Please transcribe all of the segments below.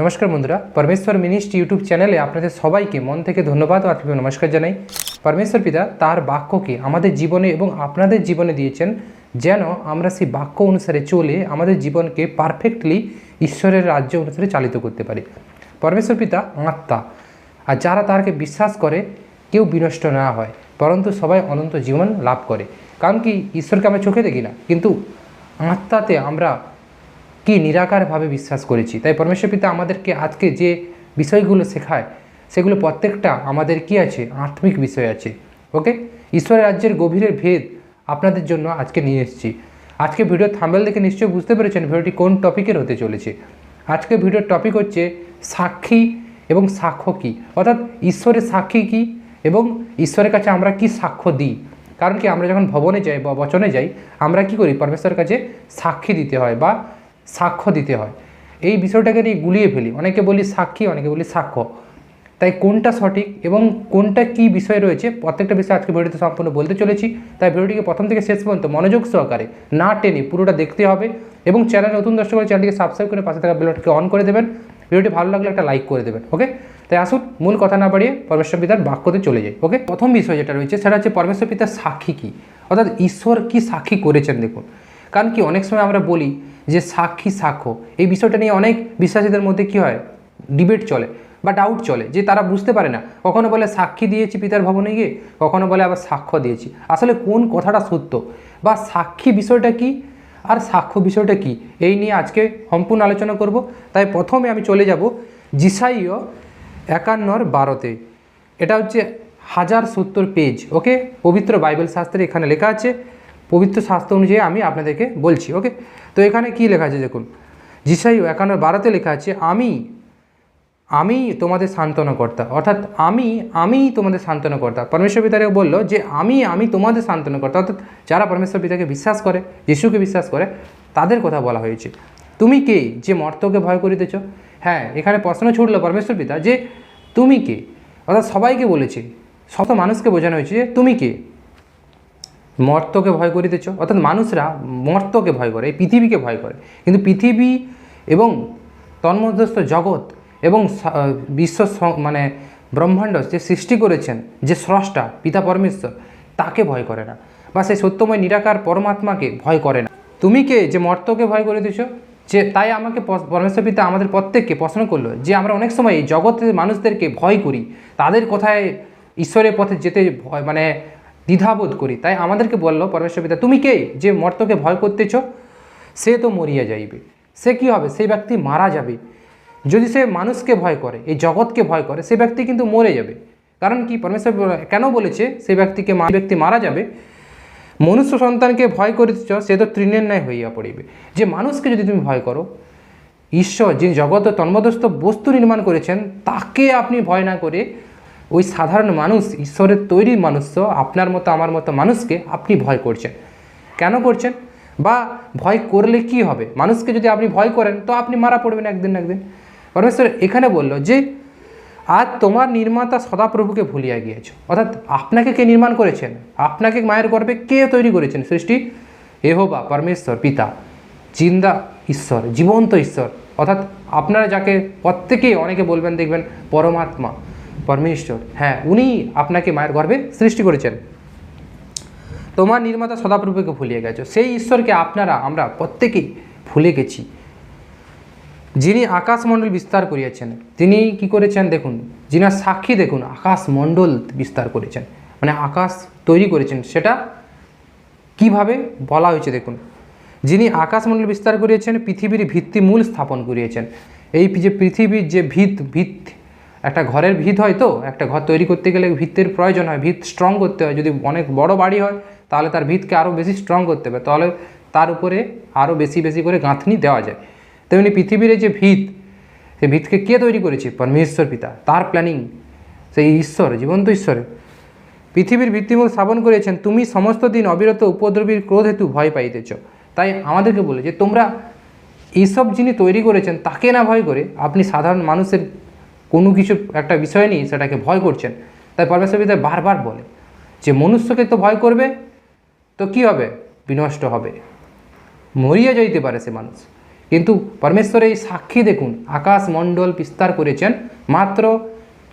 নমস্কার বন্ধুরা, পরমেশ্বর মিনিস্ট্রি ইউটিউব চ্যানেলে আপনাদের সবাইকে মন থেকে ধন্যবাদ ও আত্মীয় নমস্কার জানাই। পরমেশ্বর পিতা তার বাক্যকে আমাদের জীবনে এবং আপনাদের জীবনে দিয়েছেন, যেন আমরা সেই বাক্য অনুসারে চলে আমাদের জীবনকে পারফেক্টলি ঈশ্বরের রাজ্য অনুসারে চালিত করতে পারি। পরমেশ্বর পিতা আত্মা, আর যারা তারকে বিশ্বাস করে, কেউ বিনষ্ট না হয়, পরন্তু সবাই অনন্ত জীবন লাভ করে। কারণ কি, ঈশ্বরকে আমরা চোখে দেখি না, কিন্তু আত্মাতে আমরা কি নিরাকারভাবে বিশ্বাস করেছি। তাই পরমেশ্বর পিতা আমাদেরকে আজকে যে বিষয়গুলো শেখায়, সেগুলো প্রত্যেকটা আমাদের কি আছে? আত্মিক বিষয় আছে। ওকে? ঈশ্বরের রাজ্যের গভীরের ভেদ আপনাদের জন্য আজকে নিয়ে এসেছি। আজকে ভিডিও থাম্বেল দেখে নিশ্চয়ই বুঝতে পেরেছেন ভিডিওটি কোন টপিকের হতে চলেছে। আজকে ভিডিওর টপিক হচ্ছে সাক্ষী এবং সাক্ষ্য কী? অর্থাৎ ঈশ্বরের সাক্ষী কী এবং ঈশ্বরের কাছে আমরা কি সাক্ষ্য দিই? কারণ কি আমরা যখন ভবনে যাই বা বচনে যাই, আমরা কি করি? পরমেশ্বরের কাছে সাক্ষী দিতে হয় বা সাক্ষ্য দিতে হয়। এই বিষয়টাকে নিয়ে গুলিয়ে ফেলি। অনেকে বলি সাক্ষী, অনেকে বলি সাক্ষ্য। তাই কোনটা সঠিক এবং কোনটা কি বিষয় রয়েছে, প্রত্যেকটা বিষয় আজকে ভিডিওতে সম্পূর্ণ বলতে চলেছি। তাই ভিডিওটিকে প্রথম থেকে শেষ পর্যন্ত মনোযোগ সহকারে না টেনে পুরোটা দেখতে হবে এবং চ্যানেল নতুন দর্শক হলে চ্যানেলটিকে সাবস্ক্রাইব করে পাশে থাকা বেলটিকে অন করে দেবেন। ভিডিওটি ভালো লাগলে একটা লাইক করে দেবেন ওকে তাই আসুন, মূল কথা না বাড়িয়ে পরমেশ্বর পিতার বাক্যতে চলে যাই ওকে প্রথম বিষয় যেটা রয়েছে সেটা হচ্ছে পরমেশ্বর পিতার সাক্ষী কী? অর্থাৎ ঈশ্বর কি সাক্ষী করেছেন, দেখুন। কারণ কি, অনেক সময় আমরা বলি যে সাক্ষী সাক্ষ্য। এই বিষয়টা নিয়ে অনেক বিশ্বাসীদের মধ্যে কি হয়? ডিবেট চলে বা ডাউট চলে, যে তারা বুঝতে পারে না। কখনো বলে সাক্ষী দিয়েছি পিতার ভবনে গিয়ে, কখনো বলে আবার সাক্ষ্য দিয়েছি। আসলে কোন কথাটা সত্য? বা সাক্ষী বিষয়টা কি? আর সাক্ষ্য বিষয়টা কি? এই নিয়ে আজকে সম্পূর্ণ আলোচনা করব। তাই প্রথমে আমি চলে যাব জিসাইও একান্নর বারোতে। এটা হচ্ছে হাজার সত্তর পেজ ওকে পবিত্র বাইবেল শাস্ত্রে এখানে লেখা আছে পবিত্র শাস্ত্র অনুযায়ী আমি আপনাদেরকে বলছি ওকে তো এখানে কি লেখা আছে দেখুন? জিসাইও একান্ন বারোতে লেখা আছে, আমি আমি তোমাদের সান্ত্বনাকর্তা। অর্থাৎ, আমি আমি তোমাদের সান্ত্বনাকর্তা। পরমেশ্বর পিতাকে বলল যে, আমি আমি তোমাদের সান্ত্বনাকর্তা। অর্থাৎ, যারা পরমেশ্বর পিতাকে বিশ্বাস করে, যিশুকে বিশ্বাস করে, তাদের কথা বলা হয়েছে। তুমি কে? যে মর্তকে ভয় করিতেছ? হ্যাঁ এখানে প্রশ্ন ছুটলো পরমেশ্বর পিতা যে, তুমি কে? অর্থাৎ সবাইকে বলেছে শত মানুষকে বোঝানো হয়েছে যে, তুমি কে? মর্তকে ভয় করিতেছ? অর্থাৎ মানুষরা মর্তকে ভয় করে, এই পৃথিবীকে ভয় করে। কিন্তু পৃথিবী এবং তন্মধ্যস্থ জগৎ এবং বিশ্ব মানে ব্রহ্মাণ্ড যে সৃষ্টি করেছেন, যে স্রষ্টা, পিতা পরমেশ্বর, তাকে ভয় করে না। বা সেই সত্যময়, নিরাকার পরমাত্মাকে ভয় করে না। তুমি কে যে মর্তকে ভয় করে দিছ যে তাই আমাকে পরমেশ্বর পিতা আমাদের প্রত্যেককে প্রশ্ন করল যে আমরা অনেক সময় এই জগতের মানুষদেরকে ভয় করি। তাদের কথায় ঈশ্বরের পথে যেতে ভয় মানে দ্বিধাবোধ করি। তাই আমাদেরকে বলল পরমেশ্বর পিতা, তুমি কে? যে মর্তকে ভয় করতেছ, সে তো মরিয়া যাইবে। সে কি হবে? সেই ব্যক্তি মারা যাবে। যদি সে মানুষকে ভয় করে, এই জগৎকে ভয় করে, সে ব্যক্তি কিন্তু মরে যাবে। কারণ কি? পরমেশ্বর কেন বলেছে? সে ব্যক্তিকে ব্যক্তি মারা যাবে। মনুষ্য সন্তানকে ভয় করিতেছ, সে তো তৃণের ন্যায় হইয়া পড়িবে। যে মানুষকে যদি তুমি ভয় করো, ঈশ্বর যিনি জগৎ তন্মদস্থ বস্তু নির্মাণ করেছেন, তাকে আপনি ভয় না করে ওই সাধারণ মানুষ, ঈশ্বরের তৈরি মানুষ তো আপনার মতো, আমার মতো মানুষকে আপনি ভয় করছেন। কেন করছেন? বা ভয় করলে কি হবে? মানুষকে যদি আপনি ভয় করেন, তো আপনি মারা পড়বেন একদিন একদিন। পরমেশ্বর এখানে বলল যে আর তোমার নির্মাতা সদাপ্রভুকে ভুলিয়া গিয়েছ। অর্থাৎ আপনাকে কে নির্মাণ করেছেন? আপনাকে মায়ের গর্ভে কে তৈরি করেছেন? সৃষ্টি? এহোবা, পরমেশ্বর, পিতা, জিন্দা ঈশ্বর, জীবন্ত ঈশ্বর। অর্থাৎ আপনারা যাকে, প্রত্যেকেই অনেকে বলবেন, দেখবেন, পরমাত্মা। পরমেশ্বর। হ্যাঁ উনি আপনাকে মায়ের গর্ভে সৃষ্টি করেছেন। তোমার নির্মাতা সদাপ্রভুকে ভুলিয়ে গেছো। সেই ঈশ্বরকে আপনারা, আমরা প্রত্যেকেই ভুলে গেছি। যিনি আকাশমণ্ডল বিস্তার করিয়াছেন, তিনি কি করেছেন দেখুন, যিনার সাক্ষী দেখুন, আকাশমণ্ডল বিস্তার করেছেন। মানে আকাশ তৈরি করেছেন, সেটা কীভাবে বলা হয়েছে দেখুন। যিনি আকাশমণ্ডল বিস্তার করিয়েছেন, পৃথিবীর ভিত্তিমূল স্থাপন করিয়েছেন। এই যে পৃথিবীর যে ভিত ভিত একটা ঘরের ভিত হয় তো, একটা ঘর তৈরি করতে গেলে ভিতের প্রয়োজন হয়, ভিত স্ট্রং করতে হয়। যদি অনেক বড় বাড়ি হয়, তাহলে তার ভিতকে আরও বেশি স্ট্রং করতে হবে। তাহলে তার উপরে আরও বেশি বেশি করে গাঁথনি দেওয়া যায়। তেমনি পৃথিবীর যে ভিত, সেই ভিতকে কে তৈরি করেছে? পরমেশ্বর পিতা। তার প্ল্যানিং সেই ঈশ্বর, জীবন্ত ঈশ্বরে। পৃথিবীর ভিত্তিমূল স্থাপন করেছেন, তুমি সমস্ত দিন অবিরত উপদ্রবীর ক্রোধ হেতু ভয় পাইতেছ। তাই আমাদেরকে বলে যে, তোমরা এইসব যিনি তৈরি করেছেন, তাকে না ভয় করে আপনি সাধারণ মানুষের কোনো কিছু একটা বিষয় নিয়ে সেটাকে ভয় করছেন। তাই পরমেশ্বর পিতা বারবার বলে যে, মনুষ্যকে তো ভয় করবে, তো কি হবে? বিনষ্ট হবে। মরিয়া যাইতে পারে সে মানুষ। কিন্তু পরমেশ্বর এই সাক্ষী দেখুন আকাশ মণ্ডল বিস্তার করেছেন, মাত্র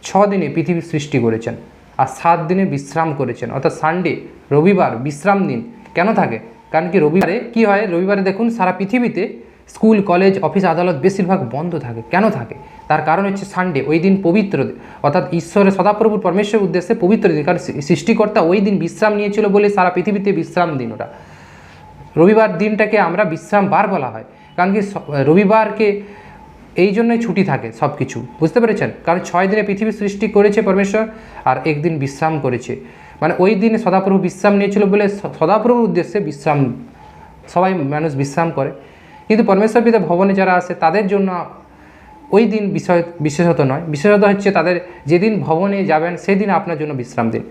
ছ দিনে পৃথিবী সৃষ্টি করেছেন আর সাত দিনে বিশ্রাম করেছেন। অর্থাৎ সানডে, রবিবার, বিশ্রাম দিন কেন থাকে? কারণ কি রবিবারে কি হয়? রবিবারে দেখুন সারা পৃথিবীতে স্কুল, কলেজ, অফিস, আদালত বেশিরভাগ বন্ধ থাকে। কেন থাকে? তার কারণ হচ্ছে সানডে ওই দিন পবিত্র। অর্থাৎ ঈশ্বরের সদাপ্রভুর পরমেশ্বরের উদ্দেশ্যে পবিত্র দিন। কারণ সৃষ্টিকর্তা ওই দিন বিশ্রাম নিয়েছিল বলে সারা পৃথিবীতে বিশ্রাম দিন ওটা রবিবার দিনটাকে আমরা বিশ্রাম বার বলা হয়। কারণ কি রবিবারকে এই জন্যই ছুটি থাকে সব কিছু বুঝতে পেরেছেন? কারণ ছয় দিনে পৃথিবী সৃষ্টি করেছে পরমেশ্বর আর একদিন বিশ্রাম করেছে। মানে ওই দিনে সদাপ্রভু বিশ্রাম নিয়েছিল বলে সদাপ্রভুর উদ্দেশ্যে বিশ্রাম, সবাই মানুষ বিশ্রাম করে। কিন্তু পরমেশ্বর পিতা ভবনে যারা আছে তাদের জন্য ওই দিন বিষয় বিশেষত নয়। বিশেষত হচ্ছে তাদের যেদিন ভবনে যাবেন, সেদিন আপনার জন্য বিশ্রাম দিন।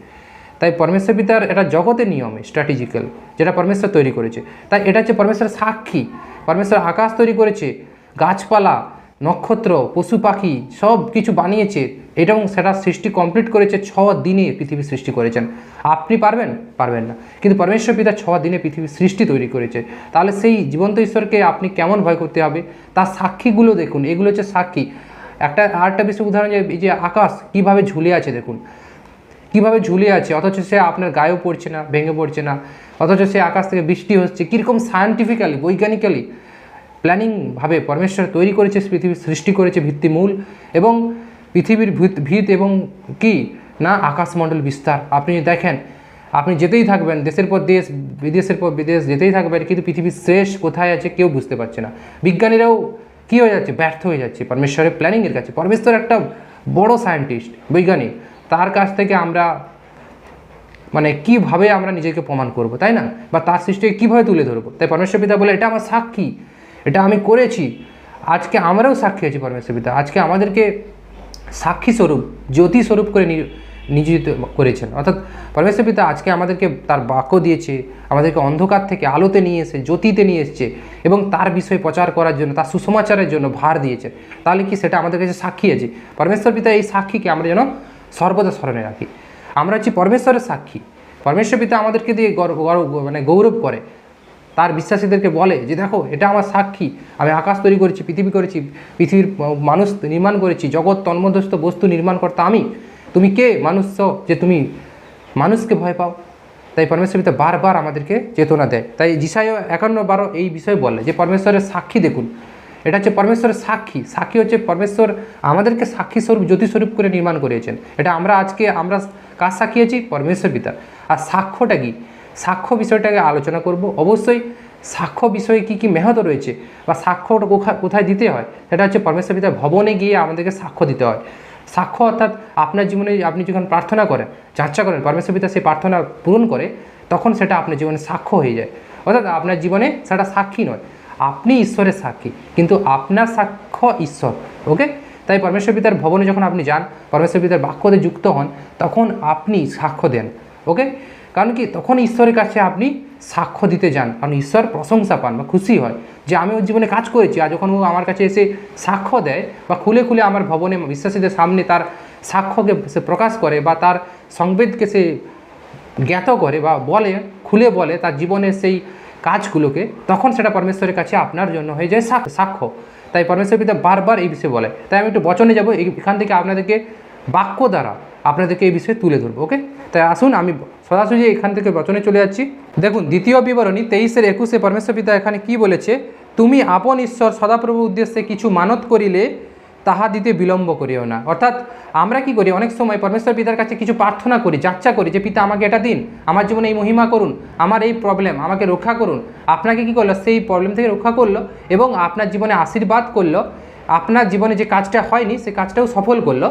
তাই পরমেশ্বর পিতার এটা জগতের নিয়মে স্ট্র্যাটেজিক্যাল যেটা পরমেশ্বর তৈরি করেছে। তাই এটা হচ্ছে পরমেশ্বরের সাক্ষী। পরমেশ্বর আকাশ তৈরি করেছে, গাছপালা নক্ষত্র, পশু পাখি সব কিছু বানিয়েছে এবং সেটা সৃষ্টি কমপ্লিট করেছে ছ দিনে পৃথিবী সৃষ্টি করেছেন। আপনি পারবেন? পারবেন না। কিন্তু পরমেশ্বর পিতা ছ দিনে পৃথিবী সৃষ্টি তৈরি করেছে। তাহলে সেই জীবন্ত ঈশ্বরকে আপনি কেমন ভয় করতে হবে? তার সাক্ষীগুলো দেখুন। এগুলো হচ্ছে সাক্ষী। একটা আরেকটা বিষয় উদাহরণ যে আকাশ কীভাবে ঝুলে আছে দেখুন। কীভাবে ঝুলে আছে? অথচ সে আপনার গায়েও পড়ছে না, ভেঙে পড়ছে না। অথচ সে আকাশ থেকে বৃষ্টি হচ্ছে। কীরকম সায়েন্টিফিক্যালি বৈজ্ঞানিক্যালি প্ল্যানিংভাবে পরমেশ্বর তৈরি করেছে পৃথিবীর সৃষ্টি করেছে ভিত্তিমূল এবং পৃথিবীর ভিত ভিত এবং কি? না, আকাশমণ্ডল বিস্তার। আপনি দেখেন, আপনি যেতেই থাকবেন, দেশের পর দেশ, বিদেশের পর বিদেশ, যেতেই থাকবেন, কিন্তু পৃথিবীর শেষ কোথায় আছে কেউ বুঝতে পারছে না। বিজ্ঞানীরাও কী হয়ে যাচ্ছে? ব্যর্থ হয়ে যাচ্ছে পরমেশ্বরের প্ল্যানিংয়ের কাছে। পরমেশ্বর একটা বড় সায়েন্টিস্ট বৈজ্ঞানিক। তার কাছ থেকে আমরা মানে কীভাবে আমরা নিজেকে প্রমাণ করব, তাই না? বা তার সৃষ্টিকে কীভাবে তুলে ধরবো? তাই পরমেশ্বর পিতা বলে, এটা আমার সাক্ষী। এটা আমি করেছি। আজকে আমরাও সাক্ষী আছি পরমেশ্বর পিতা। আজকে আমাদেরকে সাক্ষী স্বরূপ, জ্যোতি স্বরূপ করে নিয়োজিত করেছেন। অর্থাৎ পরমেশ্বর পিতা আজকে আমাদেরকে তার বাক্য দিয়েছে, আমাদেরকে অন্ধকার থেকে আলোতে নিয়ে এসে জ্যোতিতে নিয়ে এসছে এবং তার বিষয়ে প্রচার করার জন্য, তার সুসমাচারের জন্য ভার দিয়েছে। তাহলে কি সেটা আমাদের কাছে সাক্ষী আছে? পরমেশ্বর পিতা এই সাক্ষীকে আমরা যেন সর্বদা স্মরণে রাখি। আমরা হচ্ছি পরমেশ্বরের সাক্ষী। পরমেশ্বর পিতা আমাদেরকে দিয়ে গর্ব মানে গৌরব করে। তার বিশ্বাসীদেরকে বলে যে, দেখো, এটা আমার সাক্ষী। আমি আকাশ তৈরি করেছি, পৃথিবী করেছি, পৃথিবীর মানুষ নির্মাণ করেছি, জগৎ তন্মধ্যস্থ বস্তু নির্মাণ করতে আমি। তুমি কে? মানুষ যে তুমি মানুষকে ভয় পাও? তাই পরমেশ্বর পিতা বারবার আমাদেরকে চেতনা দেয়। তাই জিসায় একান্ন বারো এই বিষয়ে বলে যে, পরমেশ্বরের সাক্ষী দেখুন। এটা হচ্ছে পরমেশ্বরের সাক্ষী। সাক্ষী হচ্ছে পরমেশ্বর আমাদেরকে সাক্ষী স্বরূপ, জ্যোতি স্বরূপ করে নির্মাণ করেছেন। এটা আমরা আজকে আমরা কার সাক্ষী আছি পরমেশ্বর পিতা আর সাক্ষ্যটা কি? সাক্ষ্য বিষয়টাকে আলোচনা করব। অবশ্যই সাক্ষ্য বিষয়ে কি কি মেহত রয়েছে বা সাক্ষ্যটা কোথায় কোথায় দিতে হয়, সেটা হচ্ছে পরমেশ্বর পিতার ভবনে গিয়ে আমাদেরকে সাক্ষ্য দিতে হয়। সাক্ষ্য অর্থাৎ আপনার জীবনে আপনি যখন প্রার্থনা করেন চর্চা করেন, পরমেশ্বর পিতা সেই প্রার্থনা পূরণ করে, তখন সেটা আপনার জীবনে সাক্ষ্য হয়ে যায়। অর্থাৎ আপনার জীবনে সেটা সাক্ষী নয়। আপনি ঈশ্বরের সাক্ষী, কিন্তু আপনার সাক্ষ্য ঈশ্বর, ওকে? তাই পরমেশ্বর পিতার ভবনে যখন আপনি যান, পরমেশ্বর পিতার বাক্যতে যুক্ত হন, তখন আপনি সাক্ষ্য দেন, ওকে? কারণ কি তখন ঈশ্বরের কাছে আপনি সাক্ষ্য দিতে যান, কারণ ঈশ্বর প্রশংসা পান বা খুশি হয় যে আমি ওর জীবনে কাজ করেছি আর যখন ও আমার কাছে এসে সাক্ষ্য দেয় বা খুলে খুলে আমার ভবনে বিশ্বাসীদের সামনে তার সাক্ষ্যকে সে প্রকাশ করে বা তার সংবেদকে সে জ্ঞাত করে বা বলে, খুলে বলে তার জীবনের সেই কাজগুলোকে, তখন সেটা পরমেশ্বরের কাছে আপনার জন্য হয়ে যায় সাক্ষ্য তাই পরমেশ্বর পিতা বারবার এই বিষয়ে বলে। তাই আমি একটু বচনে যাব এখান থেকে আপনাদেরকে বাক্য দ্বারা আপনাদেরকে এই বিষয়ে তুলে ধরবো, ওকে? তাই আসুন আমি সরাসরি এখান থেকে বচনে চলে যাচ্ছি। দেখুন, দ্বিতীয় বিবরণী, তেইশের একুশে পরমেশ্বর পিতা এখানে কি বলেছে? তুমি আপন ঈশ্বর সদাপ্রভু উদ্দেশ্যে কিছু মানত করিলে তাহা দিতে বিলম্ব করিও না। অর্থাৎ আমরা কি করি? অনেক সময় পরমেশ্বর পিতার কাছে কিছু প্রার্থনা করি, যাচ্ছা করি যে, পিতা, আমাকে এটা দিন। আমার জীবনে এই মহিমা করুন। আমার এই প্রবলেম আমাকে রক্ষা করুন। আপনাকে কি করল? সেই প্রবলেম থেকে রক্ষা করল এবং আপনার জীবনে আশীর্বাদ করল। আপনার জীবনে যে কাজটা হয়নি সেই কাজটাও সফল করল।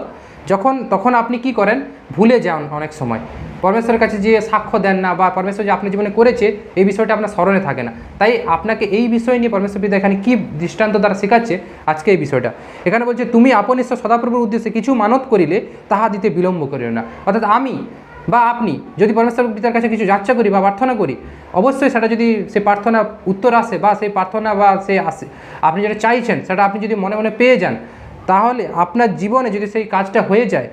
যখন, তখন আপনি কি করেন? ভুলে যান অনেক সময়। পরমেশ্বরের কাছে যে সাক্ষ্য দেন না বা পরমেশ্বর যে আপনার জীবনে করেছে, এই বিষয়টা আপনার স্মরণে থাকে না। তাই আপনাকে এই বিষয় নিয়ে পরমেশ্বর পিতা এখানে কী দৃষ্টান্ত দ্বারা শেখাচ্ছে? আজকে এই বিষয়টা। এখানে বলছে, তুমি আপন ঈশ্বর সদাপ্রভুর উদ্দেশ্যে কিছু মানত করিলে তাহা দিতে বিলম্ব করিও না। অর্থাৎ আমি বা আপনি যদি পরমেশ্বর পিতার কাছে কিছু যাচ্ছা করি বা প্রার্থনা করি, অবশ্যই সেটা যদি সে প্রার্থনা, উত্তর আসে বা সেই প্রার্থনা বা সে আসে, আপনি যেটা চাইছেন, সেটা আপনি যদি মনে মনে পেয়ে যান তাহলে আপনার জীবনে যদি সেই কাজটা হয়ে যায়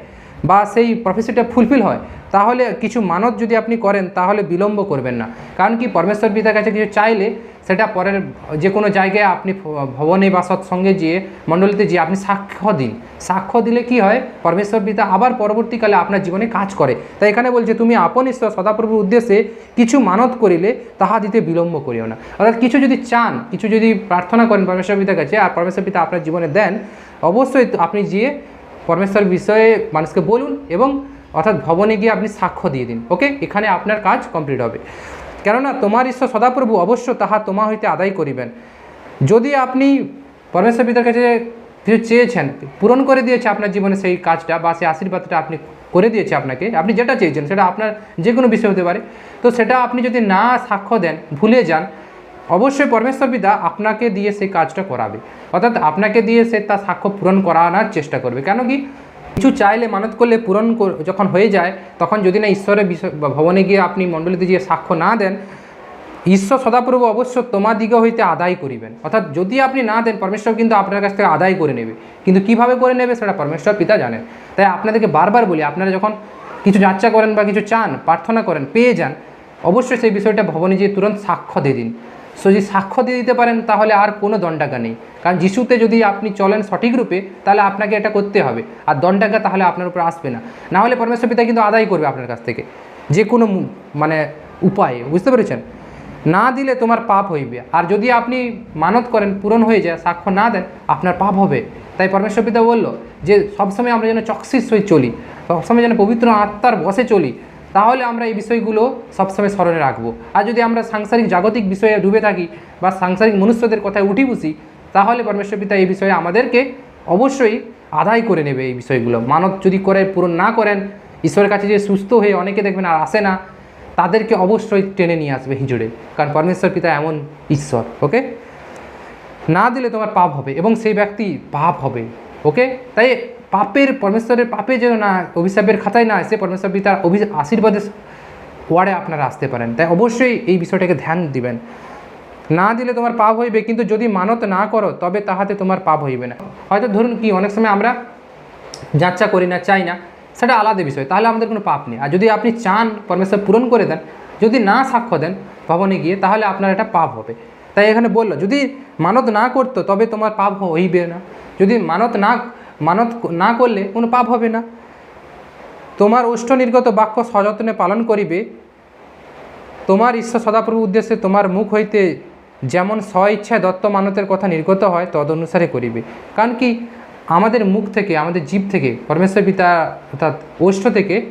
বা সেই প্রফেসিটা ফুলফিল হয়, তাহলে কিছু মানত যদি আপনি করেন, তাহলে বিলম্ব করবেন না। কারণ কি, পরমেশ্বর পিতার কাছে কিছু চাইলে, সেটা পরের যে কোনো জায়গায় আপনি ভবনে বা সৎসঙ্গে যেয়ে মণ্ডলীতে যেয়ে আপনি সাক্ষ্য দিন। সাক্ষ্য দিলে কি হয়, পরমেশ্বর পিতা আবার পরবর্তীকালে আপনার জীবনে কাজ করে। তাই এখানে বলছে, তুমি আপন ঈশ্বর সদাপ্রভুর উদ্দেশ্যে কিছু মানত করিলে, তাহা দিতে বিলম্ব করিও না। অর্থাৎ কিছু যদি চান, কিছু যদি প্রার্থনা করেন পরমেশ্বর পিতার কাছে, আর পরমেশ্বর পিতা আপনার জীবনে দেন, অবশ্যই আপনি গিয়ে পরমেশ্বর বিষয়ে মানুষকে বলুন এবং অর্থাৎ ভবনে গিয়ে আপনি সাক্ষ্য দিয়ে দিন, ওকে? এখানে আপনার কাজ কমপ্লিট হবে। কেননা তোমার ঈশ্বর সদাপ্রভু অবশ্য তাহা তোমা হইতে আদায় করিবেন। যদি আপনি পরমেশ্বর পিতার কাছে কিছু চেয়েছেন, পূরণ করে দিয়েছে আপনার জীবনে সেই কাজটা বা সেই আশীর্বাদটা আপনি করে দিয়েছে আপনাকে, আপনি যেটা চেয়েছেন সেটা আপনার যে কোনো বিষয় হতে পারে। তো সেটা আপনি যদি না সাক্ষ্য দেন, ভুলে যান অবশ্যই পরমেশ্বর পিতা আপনাকে দিয়ে সেই কাজটা করাবে। অর্থাৎ আপনাকে দিয়ে সে তার সাক্ষ্য পূরণ করানোর চেষ্টা করবে। কেন কি? কিছু চাইলে মানত করলে পূরণ যখন হয়ে যায়, তখন যদি না ঈশ্বরের ভবনে গিয়ে আপনি মণ্ডলীতে গিয়ে সাক্ষ্য না দেন, ঈশ্বর সদাপ্রভু অবশ্য তোমার দিকে হইতে আদায় করিবেন। অর্থাৎ যদি আপনি না দেন, পরমেশ্বর কিন্তু আপনার কাছ থেকে আদায় করে নেবে। কিন্তু কীভাবে করে নেবে সেটা পরমেশ্বর পিতা জানেন। তাই আপনাদেরকে বারবার বলি, আপনারা যখন কিছু যাত্রা করেন বা কিছু চান, প্রার্থনা করেন, পেয়ে যান, অবশ্যই সেই বিষয়টা ভবনে গিয়ে তুরন্ত সাক্ষ্য দিয়ে দিন। সো যদি সাক্ষ্য দিয়ে দিতে পারেন, তাহলে আর কোনো দণ্ডাকা নেই। কারণ যিশুতে যদি আপনি চলেন সঠিক রূপে, তাহলে আপনাকে এটা করতে হবে। আর দণ্ডাকা তাহলে আপনার উপর আসবে না। না হলে পরমেশ্বর পিতা কিন্তু আদায় করবে আপনার কাছ থেকে। যে কোনো মানে উপায়ে, বুঝতে পেরেছেন? না দিলে তোমার পাপ হইবে। আর যদি আপনি মানত করেন, পূরণ হয়ে যায়, সাক্ষ্য না দেন, আপনার পাপ হবে। তাই পরমেশ্বর পিতা বলল যে, সবসময় আমরা যেন চক্সির সহিত চলি। সবসময় যেন পবিত্র আত্মার বসে চলি। তাহলে আমরা এই বিষয়গুলো সবসময় স্মরণে রাখব। আর যদি আমরা সাংসারিক জাগতিক বিষয়ে ডুবে থাকি বা সাংসারিক মনুষ্যদের কথায় উঠি বসি তাহলে পরমেশ্বর পিতা এই বিষয়ে আমাদেরকে অবশ্যই আদায় করে নেবে এই বিষয়গুলো। মানত যদি করে পূরণ না করেন, ঈশ্বরের কাছে যে সুস্থ হয়ে অনেকে দেখবেন আর আসে না, তাদেরকে অবশ্যই টেনে নিয়ে আসবে হিজড়ে কারণ পরমেশ্বর পিতা এমন ঈশ্বর, ওকে? না দিলে তোমার পাপ হবে এবং সেই ব্যক্তি পাপ হবে, ওকে? তাই পাপের পরমেশ্বরের পাপে যেন না, অভিশাপের খাতায় না এসে পরমেশ্বর পিতার অভি আশীর্বাদের ওয়ার্ডে আপনারা আসতে পারেন। তাই অবশ্যই এই বিষয়টাকে ধ্যান দিবেন। না দিলে তোমার পাপ হইবে, কিন্তু যদি মানত না করো, তবে তাহাতে তোমার পাপ হইবে না। হয়তো ধরুন কি, অনেক সময় আমরা যাচ্ছা করি না, চাই না, সেটা আলাদা বিষয়। তাহলে আমাদের কোনো পাপ নেই। আর যদি আপনি চান পরমেশ্বর পূরণ করে দেন, যদি না সাক্ষ্য দেন ভবনে গিয়ে, তাহলে আপনার এটা পাপ হবে। তাই এখানে বলল, যদি মানত না করতো, তবে তোমার পাপ হইবে না। যদি মানত না মানত না করলে কোনো পাপ হবে না। তোমার ওষ্ঠ নির্গত বাক্য সযত্নে পালন করিবে। তোমার ঈশ্বর সদাপ্রভু উদ্দেশ্যে তোমার মুখ হইতে যেমন স্ব ইচ্ছায় দত্ত মানতের কথা নির্গত হয় তদ অনুসারে করিবে। কারণ কি, আমাদের মুখ থেকে, আমাদের জীব থেকে, পরমেশ্বর পিতা অর্থাৎ ওষ্ঠ থেকে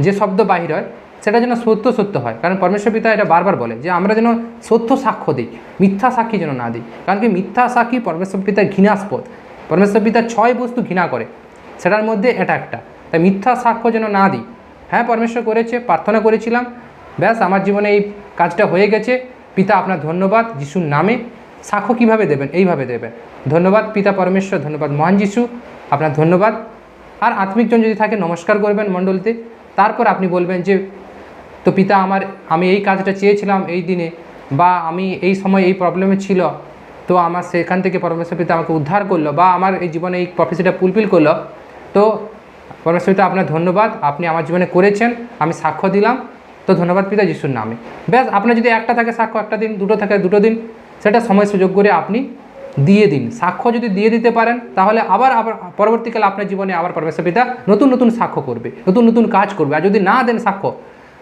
যে শব্দ বাহির হয়, সেটা যেন সত্য সত্য হয়। কারণ পরমেশ্বর পিতা এটা বারবার বলে যে, আমরা যেন সত্য সাক্ষ্য দিই, মিথ্যা সাক্ষী যেন না দিই। কারণ কি, মিথ্যা সাক্ষী পরমেশ্বর পিতার ঘৃণাস্পদ। পরমেশ্বর পিতা ছয় বস্তু ঘৃণা করে, সেটার মধ্যে এটা একটা। তাই মিথ্যা সাক্ষ্য যেন না দিই। হ্যাঁ পরমেশ্বর করেছে, প্রার্থনা করেছিলাম। ব্যাস, আমার জীবনে এই কাজটা হয়ে গেছে। পিতা আপনার ধন্যবাদ, যিশুর নামে। সাক্ষ্য কীভাবে দেবেন? এইভাবে দেবেন ধন্যবাদ, পিতা পরমেশ্বর, ধন্যবাদ, মহান যিশু। আপনার ধন্যবাদ। আর আত্মিকজন যদি থাকে, নমস্কার করবেন মণ্ডলতে। তারপর আপনি বলবেন যে, তো পিতা, আমার, আমি এই কাজটা চেয়েছিলাম এই দিনে, বা আমি এই সময় এই প্রবলেমে ছিল। তো আমার সেখান থেকে পরমেশ্বর পিতা আমাকে উদ্ধার করল বা আমার এই জীবনে এই প্রফেসিটা ফুলফিল করল। তো পরমেশ্বর পিতা আপনার ধন্যবাদ। আপনি আমার জীবনে করেছেন, আমি সাক্ষ্য দিলাম। তো ধন্যবাদ পিতা যিশুর নামে ব্যাস, আপনার যদি একটা থাকে সাক্ষ্য, একটা দিন, দুটো থাকে দুটো দিন, সেটা সময় সুযোগ করে আপনি দিয়ে দিন। সাক্ষ্য যদি দিয়ে দিতে পারেন, তাহলে আবার আবার পরবর্তীকালে আপনার জীবনে আবার পরমেশ্বর পিতা নতুন নতুন সাক্ষ্য করবে, নতুন নতুন কাজ করবে। আর যদি না দেন সাক্ষ্য,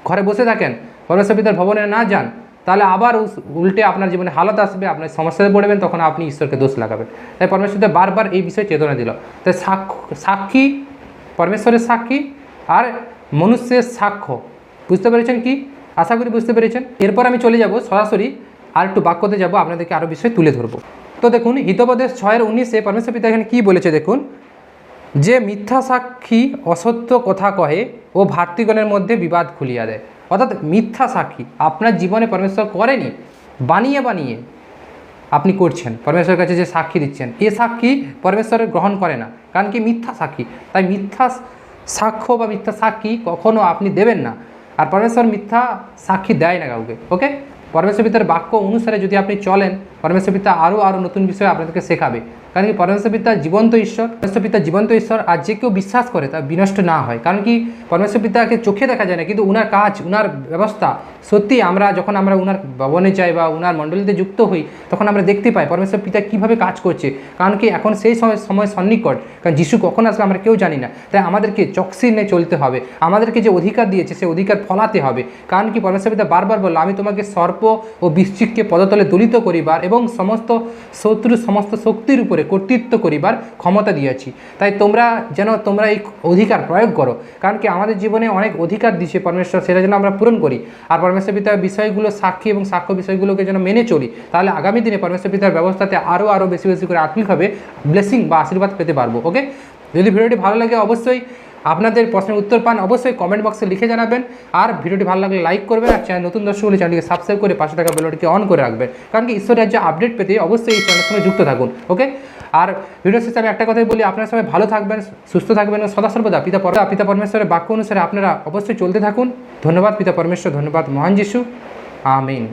ঘরে বসে থাকেন, পরমেশ্বর পিতার ভবনে না যান তাহলে আবার উল্টে আপনার জীবনে হালত আসবে আপনার সমস্যাতে পড়বেন, তখন আপনি ঈশ্বরকে দোষ লাগাবেন। তাই পরমেশ্বর বারবার এই বিষয়ে চেতনা দিল। তাই সাক্ষী, পরমেশ্বরের সাক্ষী আর মনুষ্যের সাক্ষ্য। বুঝতে পেরেছেন কি? আশা করি বুঝতে পেরেছেন। এরপর আমি চলে যাব সরাসরি আর একটু বাক্যতে যাব, আপনাদেরকে আরও বিষয় তুলে ধরবো। তো দেখুন, হিতোপদেশ ছয়ের উনিশে পরমেশ্বর পিতা এখানে কী বলেছে দেখুন? যে মিথ্যা সাক্ষী অসত্য কথা কহে ও ভাতৃগণের মধ্যে বিবাদ খুলিয়া দেয়। অর্থাৎ মিথ্যা সাক্ষী, আপনার জীবনে পরমেশ্বর করেনি, বানিয়ে বানিয়ে আপনি করছেন। পরমেশ্বরের কাছে যে সাক্ষী দিচ্ছেন, এ সাক্ষী পরমেশ্বরের গ্রহণ করে না, কারণ কি মিথ্যা সাক্ষী। তাই মিথ্যা সাক্ষ্য বা মিথ্যা সাক্ষী কখনও আপনি দেবেন না। আর পরমেশ্বর মিথ্যা সাক্ষী দেয় না কাউকে, ওকে? পরমেশ্বর পিতার বাক্য অনুসারে যদি আপনি চলেন, পরমেশ্বর পিতা আরও আরও নতুন বিষয় আপনাদেরকে শেখাবে। কারণ কি পরমেশ্বর পিতা জীবন্ত ঈশ্বর, পরমেশ্বর পিতা জীবন্ত ঈশ্বর, আর যে কেউ বিশ্বাস করে তা বিনষ্ট না হয়। কারণ কি পরমেশ্বর পিতাকে চোখে দেখা যায় না, কিন্তু উনার কাজ, উনার ব্যবস্থা সত্যি আমরা যখন আমরা উনার ভবনে যাই বা উনার মণ্ডলীতে যুক্ত হই, তখন আমরা দেখতে পাই পরমেশ্বর পিতা কীভাবে কাজ করছে। কারণ কি এখন সেই সময় সময় সন্নিকট। কারণ যিশু কখন আসবে আমরা কেউ জানি না। তাই আমাদেরকে চক্সি নিয়ে চলতে হবে। আমাদেরকে যে অধিকার দিয়েছে, সে অধিকার ফলাতে হবে। কারণ কি পরমেশ্বর পিতা বারবার বলল, আমি তোমাকে সর্প ও বৃশ্চিককে পদতলে দলিত করিবার এবং সমস্ত শত্রু, সমস্ত শক্তির উপরে কর্তৃত্ব করিবার ক্ষমতা দিয়েছি। তাই তোমরা যেন তোমরা এই অধিকার প্রয়োগ করো। কারণ কি আমাদের জীবনে অনেক অধিকার দিচ্ছে পরমেশ্বর, সেটা যেন আমরা পূরণ করি। আর পরমেশ্বর পিতার বিষয়গুলো সাক্ষী এবং সাক্ষ্য বিষয়গুলোকে যেন মেনে চলি, তাহলে আগামী দিনে পরমেশ্বর পিতার ব্যবস্থাতে আরও আরও বেশি বেশি করে আত্মিকভাবে ব্লেসিং বা আশীর্বাদ পেতে পারব ওকে যদি ভিডিওটি ভালো লাগে অবশ্যই আপনাদের প্রশ্নের উত্তর পান, অবশ্যই কমেন্ট বক্সে লিখে জানাবেন। আর ভিডিওটি ভালো লাগলে লাইক করবেন আর চ্যানেল নতুন দর্শক হলে চ্যানেলটিকে সাবস্ক্রাইব করে পাশে থাকা বেলটিকে অন করে রাখবেন। কারণ কি, ঈশ্বরের রাজ্যে আপডেট পেতে অবশ্যই এই চ্যানেলের সঙ্গে যুক্ত থাকুন ওকে আর ভিডিও শেষে আমি একটা কথাই বলি, আপনারা সবাই ভালো থাকবেন, সুস্থ থাকবেন, সদা সর্বদা পিতা পিতা পরমেশ্বরের বাক্য অনুসারে আপনারা অবশ্যই চলতে থাকুন। ধন্যবাদ, পিতা পরমেশ্বর, ধন্যবাদ, মহান যিশু। আমিন।